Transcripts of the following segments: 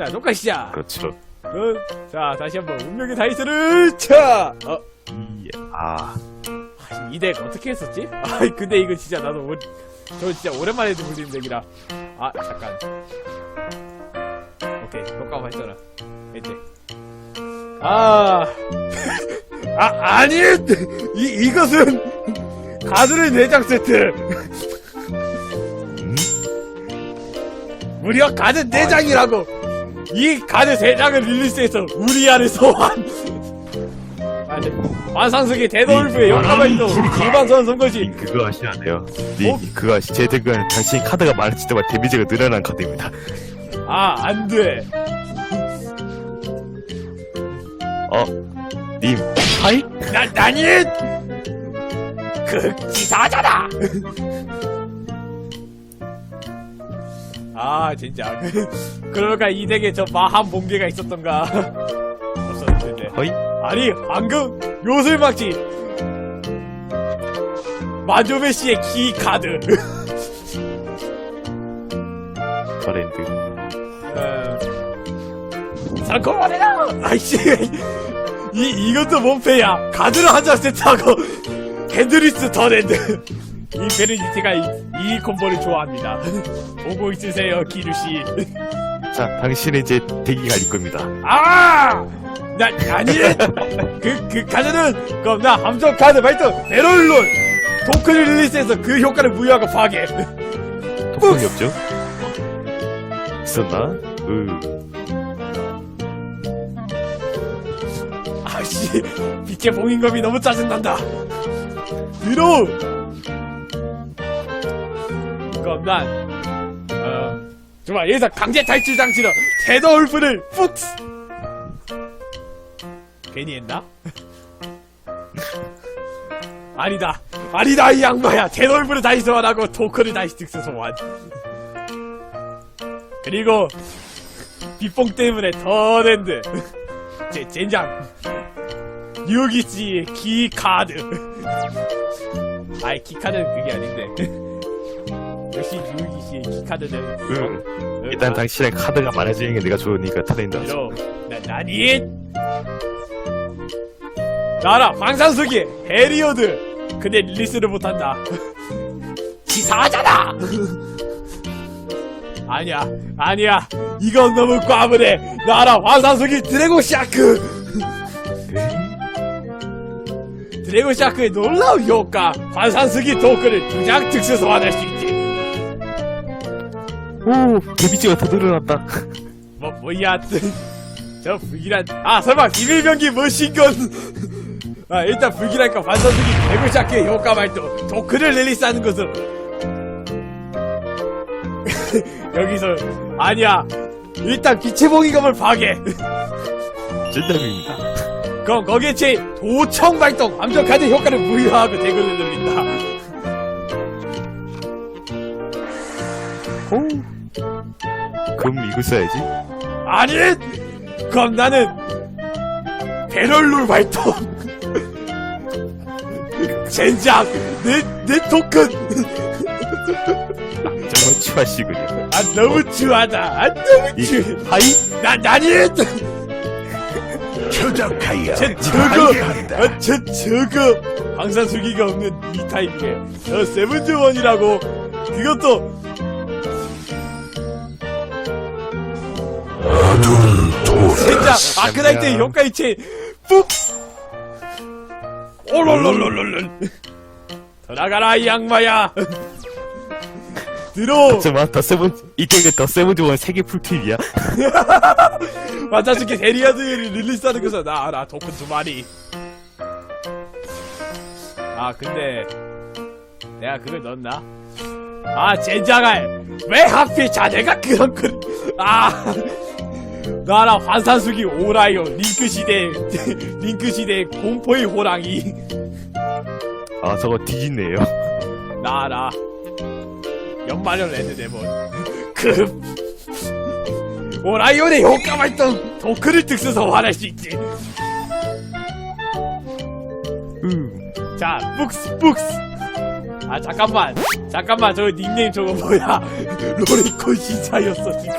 자, 녹화 시작! 그렇죠. 어, 자, 다시 한번 운명의 다이스를 차! 어, 이, 아, 이덱 어떻게 했었지? 아, 근데 이거 진짜 나도 오, 저 진짜 오랜만에 들리는 덱이라. 아, 잠깐. 오케이, 녹화하고 했잖아. 이제. 아, 아, 아니! 이, 이것은 가드를 4장 세트! 음? 무려 가드 4장이라고! 이 가드 3장을 릴리스해서 우리아를 소환! 아니, 완상석의 대도울프의 역가만도 일반 선수인 것이 그거 돼요. 니, 어? 그거 하시, 제 덱은 당신 카드가 많아질 때마다 데미지가 늘어난 카드입니다. 아, 안 돼. 어, 님, 하이? 나, 나니! 극지사잖아! 아, 진짜. 그러니까 이 덱에 저 마한 봉개가 있었던가. 없었는데. 허이? 아니, 방금 요술 막지! 마조메 씨의 키 카드. 커렌드. 어... 상코마네라! 아이씨. 이, 이것도 몸패야. 가드를 한장 세트하고, 헤드리스 더랜드. 이 베르니티가 이, 이 콤보를 좋아합니다. 보고 있으세요, 기루씨. 자, 당신은 이제 덱이 갈릴 겁니다. 아! 나, 아니! 그, 그 카드는, 그럼 나 함정 카드 발동, 베롤론! 토큰 릴리스에서 그 효과를 부여하고 파괴. 토큰이 없죠? 있었나? 으, 아씨, 빛의 봉인검이 너무 짜증난다. 뒤로! 그럼 난, 어, 정말 여기서 강제 탈출 장치로 테더 울프를 푹스! 괜히 했나? 아니다. 아니다, 이 양마야. 테더 울프를 다시 소환하고 토크를 다시 득스 소환. 그리고, 빗봉 때문에 더랜드. 제, 젠장. 유기씨의 키카드. 아이, 키카드는 그게 아닌데. 역시 유기 씨의 키카드는. 으. 일단 당신의 카드가 많아지는 게 내가 좋으니까 타낸다. 이로, 나, 나니? 나라, 방상석이 헤리오드. 근데 릴리스를 못한다. 기사하잖아! 아니야, 아니야. 이건 너무 과분해. 나라, 황상석이 드래곤 샤크! 드래곤 샤크의 놀라운 효과 환상석이 토크를 두장 특수 소환할 수 있지 오, 데미지가 더 늘어났다. 뭐 뭐야 저 불길한 아 설마 비밀병기 머신건? 아 일단 불길하니까 환상석이 드래곤 샤크의 효과 발동. 토크를 릴리스하는 것으로. 여기서 아니야. 일단 빛의 봉인검을 파괴. 찐담입니다. 그럼 거기에 제 도청 발동. 함정 카드 효과를 부여하고 대글을 늘린다 오. 그럼 이거 써야지. 아니! 그럼 나는 배럴룰 발동! 젠장! 내, 내 토큰! 정말 추하시군요. 아, 너무 추하다! 아, 너무 이, 추! 하이? 나, 나니! 표적하여 저, 저거! 아, 저, 저거! 항상 수기가 없는 이 타입이래. 저, 세븐즈 원이라고! 그것도, 어두운 돌 젠장! 아크나이트 의 효과 이체! 푹! 오롤롤롤롤! 돌아가라, 이 악마야! 들어! 잠깐만, 더 세븐, 이 덱은 더 세븐즈원 세개 풀팁이야. 마차스키 데리아드를 릴리스하는 것은 나 알아 토큰 두 마리 아 근데 내가 그걸 넣었나? 아 젠장할 왜 하필 자네가 그런 글 아 나라 환산수기 오라이오 링크 시대 링크 시대 공포의 호랑이 아, 저거 뒤집네요. 나 알아 연마련 레드데몬 그 오라이온의 효과 발동 도크를 특수 소환할 수 있지 음. 자, 북스, 북스. 아, 잠깐만. 잠깐만, 저 닉네임 저거 뭐야. 로리콘 신사였어, 지금.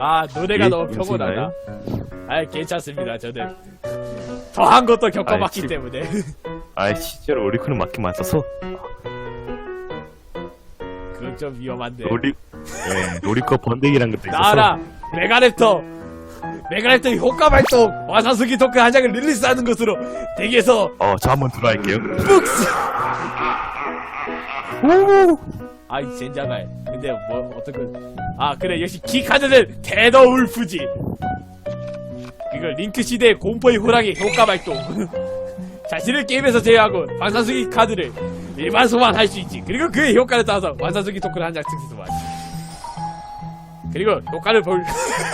아 노래가 예, 너무 평온하다. 아 괜찮습니다. 저는. 더한 것도 겪어봤기 아이, 지- 때문에. 아 실제로 오리콘은 맞긴 맞아서 그건 좀 위험한데. 로리 예, 로리코 번데기란 것도 있어서. 나와라 메가랩터. 메가랩터 효과 발동. 와사수기 토큰 한 장을 릴리스하는 것으로 덱에서 어저 한번 들어갈게요. 푹스. 아이 젠장할 근데 뭐 어떡은 아 그래 역시 키카드는 데더 울프지. 이거 링크 시대의 공포의 호랑이 효과 발동. 자신을 게임에서 제외하고 완사수기 카드를 일반 소환할 수 있지. 그리고 그의 효과를 따라서 완사수기 토큰 한장 특수 소환 그리고 효과를 볼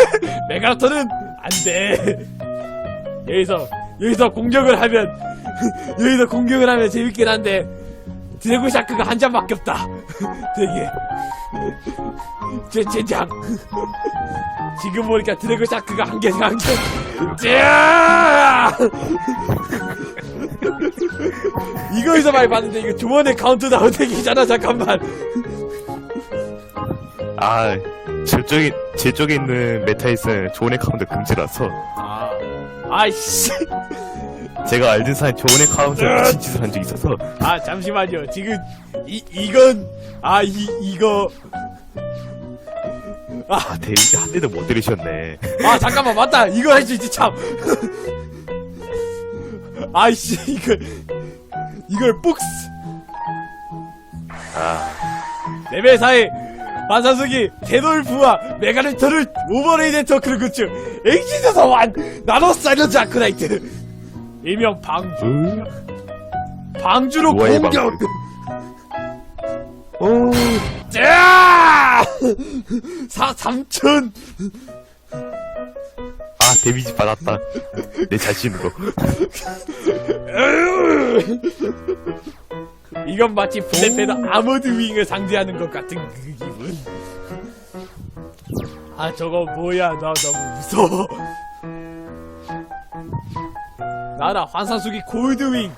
메가로터는 안돼. 여기서 여기서 공격을 하면 여기서 공격을 하면 재밌긴 한데 드래곤 샤크가 한 장밖에 없다. 되게 제 젠장 지금 보니까 드래곤 샤크가 한 개씩 한개. 이거에서 많이 봤는데 이거 주머니 카운트 다운 되기잖아 잠깐만. 아 저쪽에 제 쪽에 있는 메타이스는 좋은 카운트 금지라서. 아 아이씨. 제가 알던 사이 좋은 카운트를 미친 짓을 한 적이 있어서. 아 잠시만요. 지금 이 이건 아 이 이거 아 데이지 한 대도 못 들으셨네. 아 잠깐만 맞다. 이거 할 수 있지 참. 아이씨 이걸 이걸 북스. 아. 레벨 4의 만사수기 테돌프와 메가레터를 오버레이드 터크를 구축. 엑시드 서 완 나노 사이런트 아크나이트. 일명 방주. 으, 방주로 노아의 공격. 오 자! 사 삼천 아 데미지 받았다 내 자신으로 이건 마치 블랙패더 아머드 윙을 상대하는 것 같은 그 기분. 아 저거 뭐야 나 너무 무서워. 나라 환상수기 골드윙.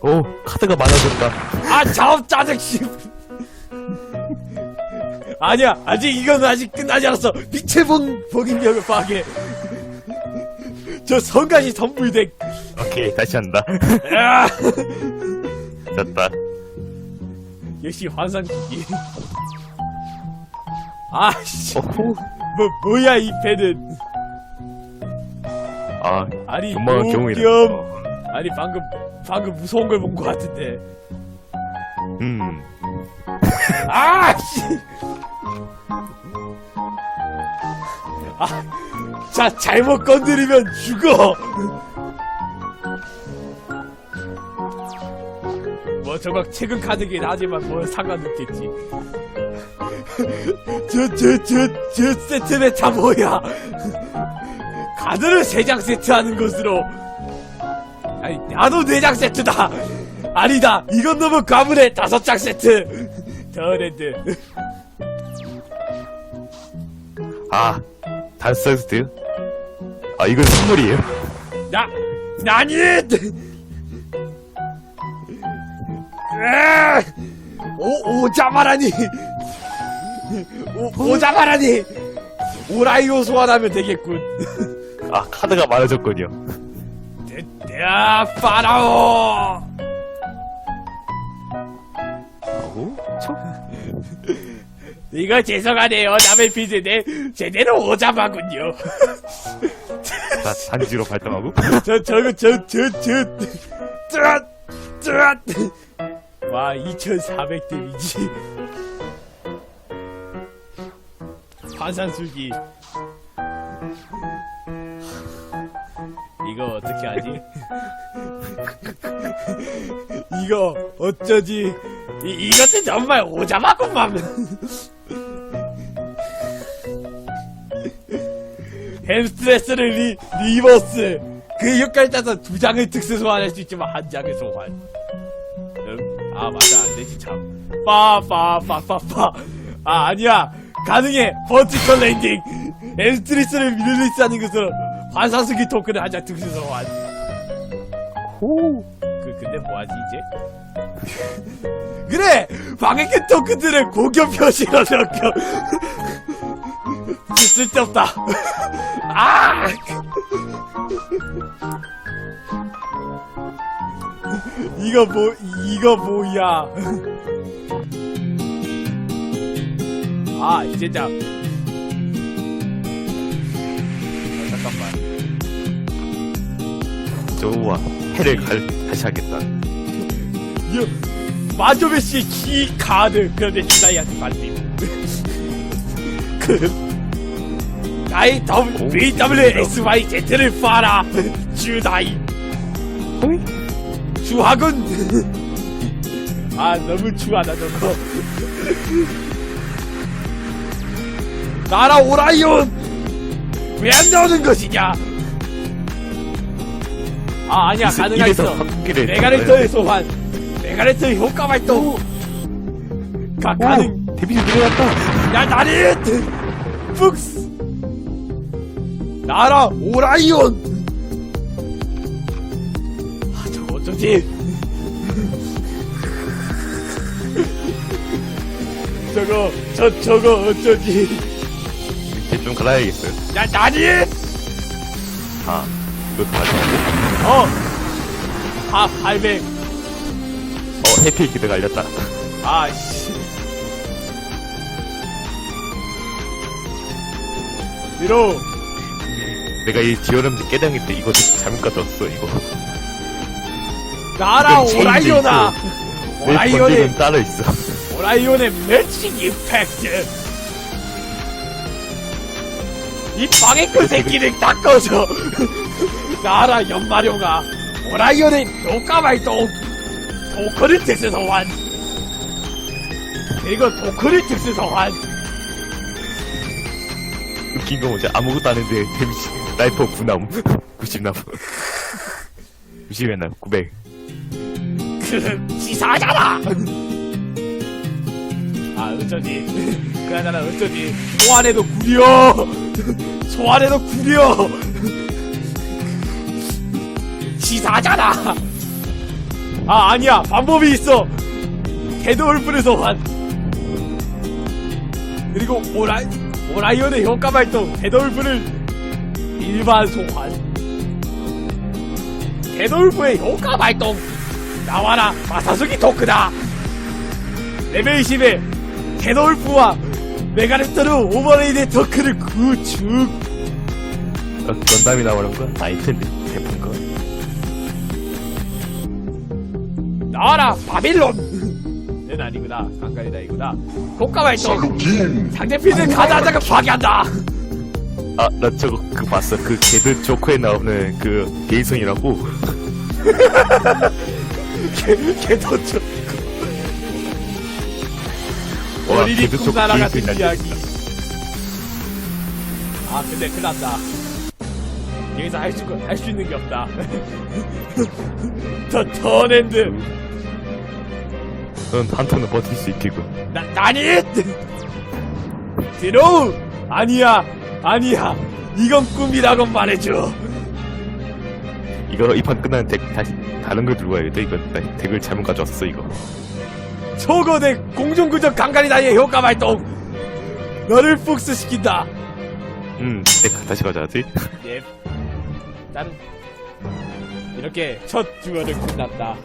오 카드가 많아졌다 아저 짜증 씨. 아니야 아직 이건 아직 끝나지 않았어. 빛의 봉 봉인력을 파괴. 저 성가시 선불덱. 오케이 다시 한다 아! 됐다 역시 환상기기. 아씨. 오호 뭐 뭐야 이 패는 아 아니 금방한 경우이네 목겸 아니 방금 방금 무서운 걸 본 것 같은데 음 아씨 아 자 잘못 건드리면 죽어. 뭐 저거 최근 카드긴 하지만 뭐 상관없겠지. 저 저 저 저 세트 메타 뭐야? 카드를 세 장 세트 하는 것으로. 아니 나도 네 장 세트다. 아니다. 이건 너무 가문에 다섯 장 세트. 더랜드 아, 달서스트? 아, 이건 선물이에요? 나 나니 으아! 오 오자마라니 오 오자마라니 오라이오 소환하면 되겠군 아, 카드가 많아졌군요. 야 파라오 오? 저? 이거 죄송하네요 남의 빚을 내 제대로 오자마군요 자, 단지로 발동하고. 저 저거 저 저저뜨앗뜨앗와 2,400 데미지 환산수기 이거 어떻게 하지? 이거 어쩌지? 이, 이것은 정말 오자마구만 햄스트레스를 리, 리버스. 그 효과를 따서 두 장을 특수 소환할 수 있지만 한 장을 소환. 음? 아 맞아. 안되지 참. 빠빠빠빠빠. 아 아니야. 가능해. 버티컬 랜딩. 햄스트레스를 릴리스하는 것으로 환상수기 토큰을 한장 특수 소환. 오. 그 근데 뭐하지 이제? 그래! 방해꾼 토큰들을 공격 표시로 적혀 쓸데없다. 아! 이거 뭐, 이거 뭐야. 아, 이제 자. 아, 잠깐만. 좋아. 해를 갈, 다시 하겠다. 여, 마조베 씨의 키 카드 그런데 주다이한테 말림 그 BWXYZ를 봐라. 주다이. 주하군 아 너무 추하다 저거 나라 오라이온! 왜 안 나오는 것이냐? 아 아니야 가능하겠어. 한기를 메가레터의 소환 메가레터의 효과 발동. 가, 가능. 데뷔를 늘어났다. 야 나리 북스 나라 오라이온! 아 저거 어쩌지. 저거 저 저거 어쩌지. 이제 좀 갈아야겠어요. 야 나리 아, 이것도 맞아. 어아 800 어, 해피 기대가 알렸다. 아씨. 뒤로 내가 이 디오름즈 깨달을 때 이거 잘못 가져왔어, 이거. 나라 내 오라이온의 번지는 따로 있어. 오라이온의 매칭 임팩트. 이 방해꾼 새끼를 다 꺼져 나라 연마룡아 오라이온의 효과 발동. 도크를 특수 소환. 그리고 도크를 특수 소환. 웃긴 거 뭐지? 아무것도 안 했는데 데미지, 라이퍼 9나무. 90나무. 90에 나 900. 그 지사잖아! 아 어쩌지? 그나저나 어쩌지? 소환해도 구려! 소환해도 구려! 지사잖아! 아 아니야. 방법이 있어. 헤드월프를 소환 그리고 오라 오라이온의 효과 발동. 헤드월프를 일반 소환. 헤드월프의 효과 발동. 나와라 마사수기 토크다. 레벨 20에 헤돌프와 메가레터르 오버레이드 토크를 구축. 어, 건담이 나오는 건 아이템 대품 거. 나와라 바빌론. 는 아니구나. 깡가리다 이구나. 효과 발동. 상대편을 가자자가 파괴한다 아, 나 저거 그 봤어. 그 개들 조커에 나오는 그 게이성이라고. 개도죠 와, 어린이 개들 조커 꿈나라 같은 게이성이 이야기 아 근데 큰일 났다 여기서 할 수, 할수 있는 게 없다 더 턴핸드 넌 한 턴은 버틸 수 있겠군. 나, 나니? 드로우! 아니야, 아니야. 이건 꿈이라고 말해줘. 이거 이 판 끝나면 덱 다시 다른 걸 들고 와야겠다. 이건 나 덱을 잘못 가져왔어 이거. 초거대 공중구적 강간이다의 효과 발동. 너를 복수시킨다. 음, 덱 다시 가져야지. 예. 나는 이렇게 첫 주어를 끝났다.